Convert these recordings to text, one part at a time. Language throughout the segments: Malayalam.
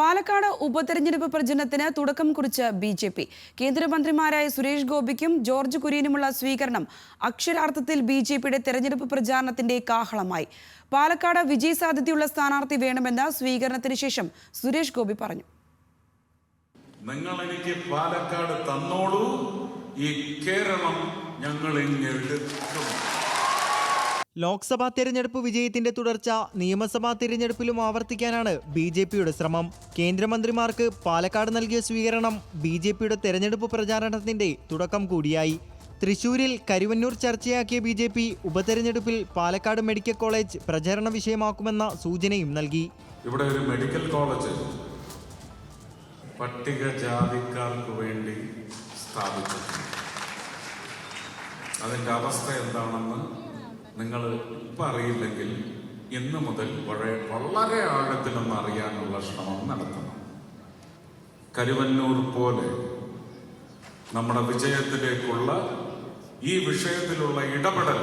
പാലക്കാട് ഉപതെരഞ്ഞെടുപ്പ് പ്രചരണത്തിന് തുടക്കം കുറിച്ച് ബി ജെ പി. കേന്ദ്രമന്ത്രിമാരായ സുരേഷ് ഗോപിക്കും ജോർജ് കുര്യനുമുള്ള സ്വീകരണം അക്ഷരാർത്ഥത്തിൽ ബി ജെ പിയുടെ തെരഞ്ഞെടുപ്പ് പ്രചാരണത്തിന്റെ കാഹളമായി. പാലക്കാട് വിജയ സാധ്യതയുള്ള സ്ഥാനാർത്ഥി വേണമെന്ന് സ്വീകരണത്തിന് ശേഷം സുരേഷ് ഗോപി പറഞ്ഞു. നിങ്ങൾ എനിക്ക് പാലക്കാട് തന്നോളൂ. ഈ കേരളം ഞങ്ങൾ ഇങ്ങെടുക്കും ലോക്സഭാ തെരഞ്ഞെടുപ്പ് വിജയത്തിന്റെ തുടർച്ച നിയമസഭാ തിരഞ്ഞെടുപ്പിലും ആവർത്തിക്കാനാണ് ബി ജെ പിയുടെ ശ്രമം. കേന്ദ്രമന്ത്രിമാർക്ക് പാലക്കാട് നൽകിയ സ്വീകരണം ബി ജെ പിയുടെ തെരഞ്ഞെടുപ്പ് പ്രചാരണത്തിന്റെ തുടക്കം കൂടിയായി. തൃശൂരിൽ കരുവന്നൂർ ചർച്ചയാക്കിയ ബി ജെ പി ഉപതെരഞ്ഞെടുപ്പിൽ പാലക്കാട് മെഡിക്കൽ കോളേജ് പ്രചാരണ വിഷയമാക്കുമെന്ന സൂചനയും നൽകി. ഇവിടെ ഒരു മെഡിക്കൽ കോളേജ് പട്ടികജാതിക്കാർക്ക് വേണ്ടി സ്ഥാപിച്ചു അതിന്റെ അവസ്ഥ എന്താണെന്ന് നിങ്ങൾ ഇപ്പം അറിയില്ലെങ്കിൽ ഇന്ന് മുതൽ വളരെ വളരെ ആഴത്തിലൊന്ന് അറിയാനുള്ള ശ്രമം നടത്തണം. കരുവന്നൂർ പോലെ നമ്മുടെ വിജയത്തിലേക്കുള്ള ഈ വിഷയത്തിലുള്ള ഇടപെടൽ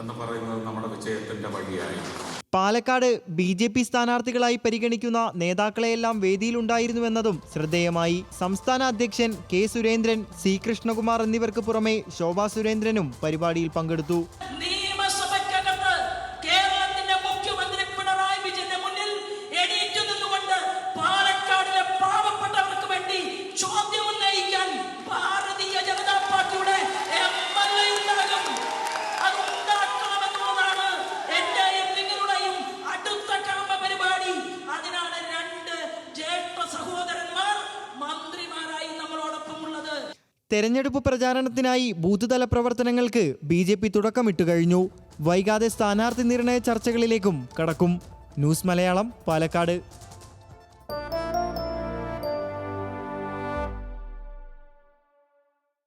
എന്ന് പറയുന്നത് നമ്മുടെ വിജയത്തിന്റെ വഴിയായിരിക്കും. പാലക്കാട് ബി ജെ പി സ്ഥാനാർത്ഥികളായി പരിഗണിക്കുന്ന നേതാക്കളെയെല്ലാം വേദിയിലുണ്ടായിരുന്നുവെന്നതും ശ്രദ്ധേയമായി. സംസ്ഥാന അധ്യക്ഷൻ കെ സുരേന്ദ്രൻ സി കൃഷ്ണകുമാർ എന്നിവർക്ക് പുറമെ ശോഭാ സുരേന്ദ്രനും പരിപാടിയിൽ പങ്കെടുത്തു. സഹോദരന്മാർ മന്ത്രിമാരായി നമ്മളോടൊപ്പം ഉള്ളത് തെരഞ്ഞെടുപ്പ് പ്രചാരണത്തിനായി ബൂത്ത് തല പ്രവർത്തനങ്ങൾക്ക് ബി ജെ പി തുടക്കമിട്ടു കഴിഞ്ഞു. വൈകാതെ സ്ഥാനാർത്ഥി നിർണയ ചർച്ചകളിലേക്കും കടക്കും. ന്യൂസ് മലയാളം പാലക്കാട്.